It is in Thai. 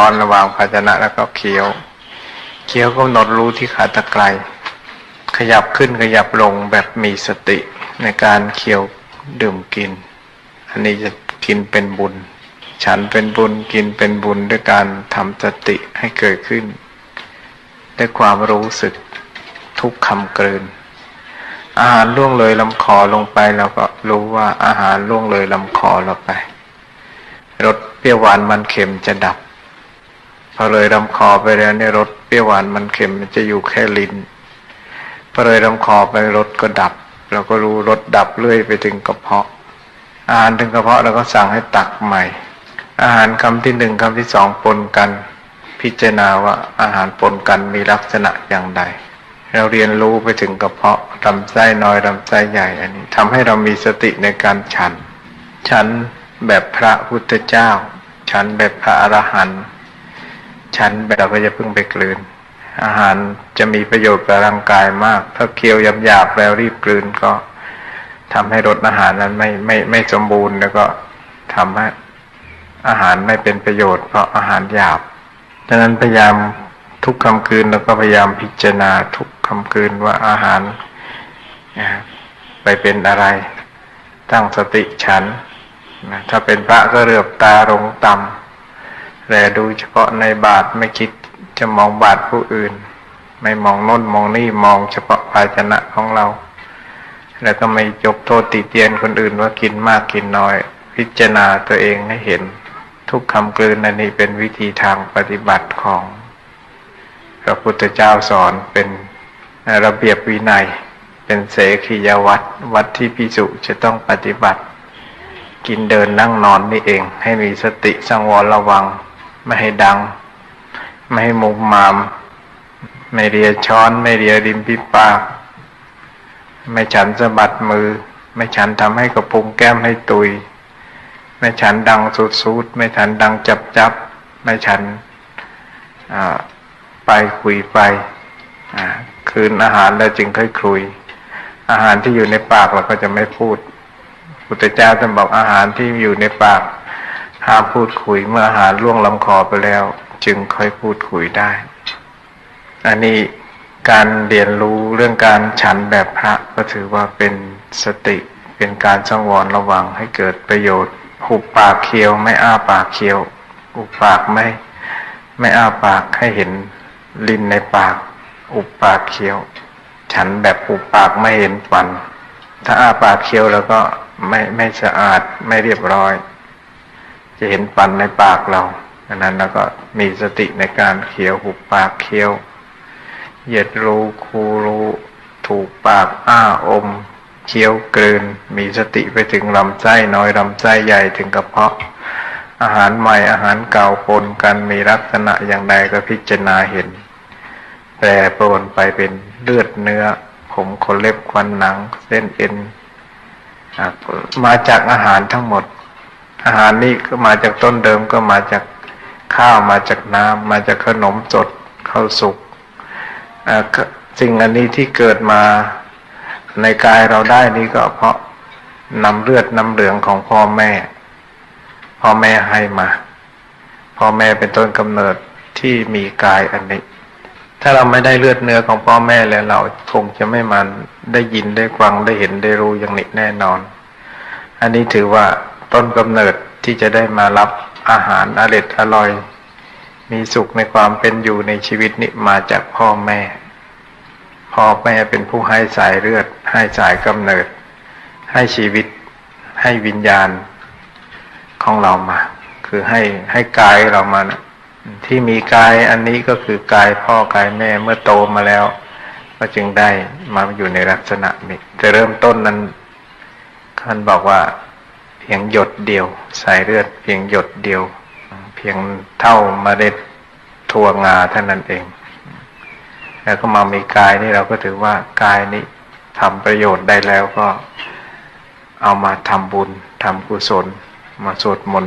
ตอนระหว่างภาชนะแล้วก็เคี้ยว เคี้ยวกำหนดรู้ที่ขาตะไคร้ขยับขึ้นขยับลงแบบมีสติในการเคี้ยวดื่มกิน อันนี้จะกินเป็นบุญ ฉันเป็นบุญกินเป็นบุญด้วยการทำสติให้เกิดขึ้นด้วยความรู้สึกทุกคำกลืน อาหารล่วงเลยลำคอลงไปเราก็รู้ว่าอาหารล่วงเลยลำคอเราไปรสเปรี้ยวหวานมันเค็มจะดับ พอเลยลำคอไปแล้วเนี่ยรสเปรี้ยวหวานมันเค็มมันจะอยู่แค่ลิ้นพอเลยลำคอไปรสก็ดับเราก็รู้รสดับเรื่อยไปถึงกระเพาะ อาหารถึงกระเพาะเราก็สั่งให้ตักใหม่ อาหารคำที่หนึ่งคำที่สองปนกัน พิจารณาว่าอาหารปนกันมีลักษณะอย่างใด เราเรียนรู้ไปถึงกระเพาะลำไส้น้อยลำไส้ใหญ่อันนี้ทำให้เรามีสติในการฉัน ฉันแบบพระพุทธเจ้า ฉันแบบพระอรหันต์ ฉันเราก็จะพึ่งไปกลืน อาหารจะมีประโยชน์กับร่างกายมาก ถ้าเคี้ยวหยาบๆแล้วรีบกลืนก็ทำให้รสอาหารนั้นไม่ไม่ไม่สมบูรณ์แล้วก็ทำให้อาหารไม่เป็นประโยชน์เพราะอาหารหยาบดังนั้นพยายามทุกคำคืนแล้วก็พยายามพิจารณาทุกคำคืนว่าอาหารนะไปเป็นอะไร ตั้งสติฉันนถ้าเป็นพระก็เรือบตาลงต่ำ แลดูเฉพาะในบาทไม่คิดจะมองบาทผู้อื่น ไม่มองโน้นมองนี่มองเฉพาะภาชนะของเรา แล้วก็ไม่ยกโทษติเตียนคนอื่นว่ากินมากกินน้อย พิจารณาตัวเองให้เห็น ทุกคำกลืนนันนี้เป็นวิธีทางปฏิบัติของพระพุทธเจ้าสอนเป็นระเบียบวินัย เป็นเสขียวัดวัดที่พิสุจะต้องปฏิบัติ กินเดินนั่งนอนนี่เอง ให้มีสติสังวรระวัง ไม่ให้ดัง ไม่ให้มุมมาม ไม่เรียช้อน ไม่เรียริมพิปาก ไม่ฉันสะบัดมือ ไม่ฉันทำให้กระพุ้งแก้มให้ตุย ไม่ฉันดังสุดสุดไม่ฉันดังจับจับ ไม่ฉันไปคุยไปคืนอาหารแล้วจึงค่อยคุย อาหารที่อยู่ในปากเราก็จะไม่พูดพุทธเจ้าท่านบอกอาหารที่อยู่ในปาก ห้าพูดคุยเมื่ออาหารล่วงลำคอไปแล้ว จึงค่อยพูดคุยได้ อันนี้การเรียนรู้เรื่องการฉันแบบพระก็ถือว่าเป็นสติเป็นการสังวรระวังให้เกิดประโยชน์หุบปากเคี้ยวไม่อ้าปากเคี้ยวหุบปากไม่ไม่อ้าปากให้เห็นลิ้นในปาก อุบปากเคี้ยว ฉันแบบอุบปากไม่เห็นฟัน ถ้าอ้าปากเคี้ยวแล้วก็ไม่ไม่สะอาดไม่เรียบร้อย จะเห็นฟันในปากเราดังนั้นแล้วก็มีสติในการเคี้ยวหุบปากเคี้ยว เหยียดรูคูรูถูกปากอ้าอมเคี้ยวกลืน มีสติไปถึงลำไส้น้อยลำไส้ใหญ่ถึงกระเพาะ อาหารใหม่อาหารเก่าปนกันมีลักษณะอย่างใดก็พิจารณาเห็น แปรปรวนไปเป็นเลือดเนื้อ ผมขนเล็บควันหนัง เส้นเอ็นมาจากอาหารทั้งหมด อาหารนี่ก็มาจากต้นเดิมก็มาจากข้าวมาจากน้ำมาจากขนมสดข้าวสุกสิ่งอันนี้ที่เกิดมาในกายเราได้นี้ก็เพราะนำเลือดนำเหลืองของพ่อแม่ พ่อแม่ให้มา พ่อแม่เป็นต้นกำเนิดที่มีกายอันนี้ ถ้าเราไม่ได้เลือดเนื้อของพ่อแม่แล้วเราคงจะไม่มันได้ยินได้ฟังได้เห็นได้รู้อย่างนี้แน่นอน อันนี้ถือว่า ต้นกำเนิดที่จะได้มารับอาหารอร่อยอร่อย มีสุขในความเป็นอยู่ในชีวิตนี้มาจากพ่อแม่ พ่อแม่เป็นผู้ให้สายเลือด ให้สายกำเนิด ให้ชีวิต ให้วิญญาณของเรามา คือให้ให้กายเรามานะที่มีกายอันนี้ก็คือกายพ่อกายแม่เมื่อโตมาแล้ว ก็จึงได้มาอยู่ในลักษณะนี้แต่เริ่มต้นนั้นท่านบอกว่า พียงหยดเดียว สายเลือดเพียงหยดเดียว เพียงเท่าเมล็ดทั่วงาเท่านั้นเอง แล้วก็มามีกายนี่เราก็ถือว่ากายนี้ทำประโยชน์ได้แล้วก็เอามาทำบุญทำกุศล มาสวดมนต์